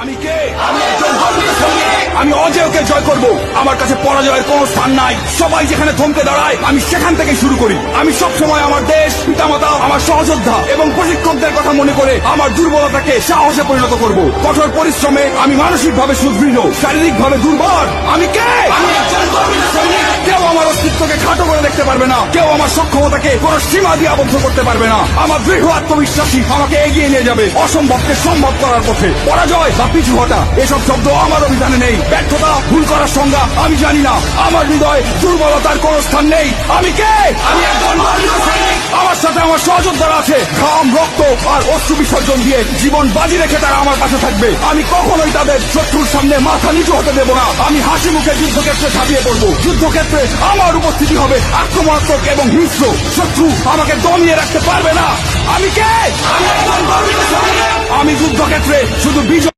আমি কে? আমি আমি অজয়কে জয় করব। আমার কাছে পরাজয়ের স্থান নাই। সবাই যেখানে থমকে দাঁড়ায়, আমি সেখান থেকে শুরু করি। আমি সব সময় আমার দেশ, পিতামাতা, আমার সহযোদ্ধা এবং প্রশিক্ষকদের কথা মনে করে আমার দুর্বলতাকে সাহসে পরিণত করব। কঠোর পরিশ্রমে আমি মানসিকভাবে সুদৃঢ়, শারীরিকভাবে দুর্বল। আমি কে? অস্তিত্বকে খাটো করে দেখতে পারবে না। কেউ আমার সক্ষমতাকে কোন সীমা দিয়ে আবদ্ধ করতে পারবে না। আমার দৃঢ় আত্মবিশ্বাসী আমাকে এগিয়ে নিয়ে যাবে অসম্ভবকে সম্ভব করার পথে। পরাজয় বা পিছু হটা, এসব শব্দ আমার অভিধানে নেই। ব্যর্থতা, ভুল করার সংজ্ঞা, আমি জানি না। আমার হৃদয় দুর্বলতার কোন স্থান নেই। আমি কে? আমি একজন সৈনিক। আমার সহযোদ্ধারা আছে। ঘাম, রক্ত আর অশ্রু বিসর্জন দিয়ে জীবন বাজি রেখে তারা আমার পাশে থাকবে। আমি কখনোই তাদের শত্রুর সামনে মাথা নিচু হতে দেব না। আমি হাসি মুখে যুদ্ধক্ষেত্রে ঝাঁপিয়ে পড়ব। যুদ্ধক্ষেত্রে আমার উপস্থিতি হবে আক্রমণাত্মক এবং হিংস্র। শত্রু আমাকে দমিয়ে রাখতে পারবে না। আমি কে। আমি যুদ্ধক্ষেত্রে শুধু বিজয়